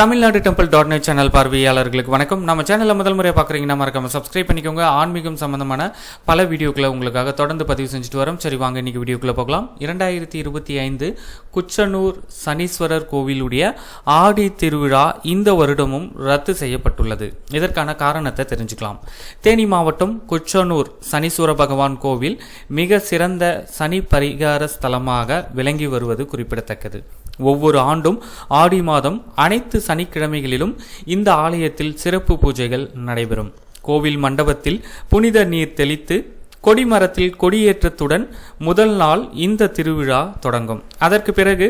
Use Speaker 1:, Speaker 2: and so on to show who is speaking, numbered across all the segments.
Speaker 1: Tamil Nadu temple dot net channel பார்வையாளர்களுக்கு வணக்கம். நம்ம சேனலில் முதல் முறையாக பார்க்குறீங்கன்னா மறக்காம சப்ஸ்கிரைப் பண்ணிக்கோங்க. ஆன்மீகம் சம்பந்தமான பல வீடியோக்களை உங்களுக்காக தொடர்ந்து பதிவு செஞ்சுட்டு வரோம். சரி வாங்க இன்னைக்கு வீடியோக்குள்ளே போகலாம். இரண்டாயிரத்தி இருபத்தி ஐந்து குச்சனூர் சனீஸ்வரர் கோவிலுடைய ஆடி திருவிழா இந்த வருடமும் ரத்து செய்யப்பட்டுள்ளது. இதற்கான காரணத்தை தெரிஞ்சுக்கலாம். தேனி மாவட்டம் குச்சனூர் சனீஸ்வர பகவான் கோவில் மிக சிறந்த சனி பரிகார ஸ்தலமாக விளங்கி வருவது குறிப்பிடத்தக்கது. ஒவ்வொரு ஆண்டும் ஆடி மாதம் அனைத்து சனிக்கிழமைகளிலும் இந்த ஆலயத்தில் சிறப்பு பூஜைகள் நடைபெறும். கோவில் மண்டபத்தில் புனித நீர் தெளித்து கொடிமரத்தில் கொடியேற்றத்துடன் முதல் நாள் இந்த திருவிழா தொடங்கும். அதற்கு பிறகு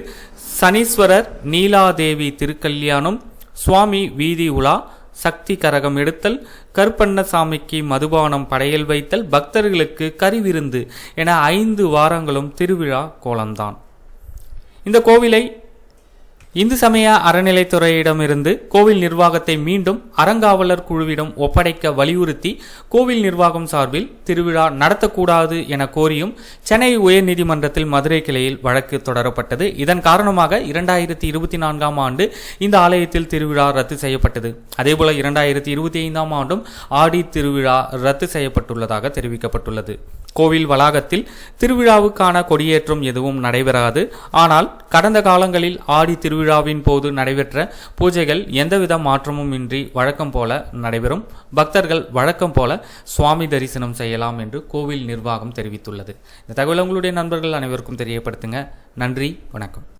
Speaker 1: சனீஸ்வரர் நீலாதேவி திருக்கல்யாணம் சுவாமி வீதி உலா சக்தி கரகம் எடுத்தல் கருப்பண்ணசாமிக்கு மதுபானம் படையல் வைத்தல் பக்தர்களுக்கு கறிவிருந்து என ஐந்து வாரங்களும் திருவிழா கோலம்தான். இந்த கோவிலை இந்து சமய அறநிலைத்துறையிடமிருந்து கோவில் நிர்வாகத்தை மீண்டும் அறங்காவலர் குழுவிடம் ஒப்படைக்க வலியுறுத்தி கோவில் நிர்வாகம் சார்பில் திருவிழா நடத்தக்கூடாது என கோரியும் சென்னை உயர்நீதிமன்றத்தில் மதுரை கிளையில் வழக்கு தொடரப்பட்டது. இதன் காரணமாக இரண்டாயிரத்தி இருபத்தி நான்காம் ஆண்டு இந்த ஆலயத்தில் திருவிழா ரத்து செய்யப்பட்டது. அதேபோல இரண்டாயிரத்தி இருபத்தி ஐந்தாம் ஆண்டும் ஆடி திருவிழா ரத்து செய்யப்பட்டுள்ளதாக தெரிவிக்கப்பட்டுள்ளது. கோவில் வளாகத்தில் திருவிழாவுக்கான கொடியேற்றம் எதுவும் நடைபெறாது. ஆனால் கடந்த காலங்களில் ஆடி திருவிழாவின் போது நடைபெற்ற பூஜைகள் எந்தவித மாற்றமும் இன்றி வழக்கம் போல நடைபெறும். பக்தர்கள் வழக்கம் போல சுவாமி தரிசனம் செய்யலாம் என்று கோவில் நிர்வாகம் தெரிவித்துள்ளது. இந்த தகவல் உங்களுடைய நண்பர்கள் அனைவருக்கும் தெரியப்படுத்துங்க. நன்றி வணக்கம்.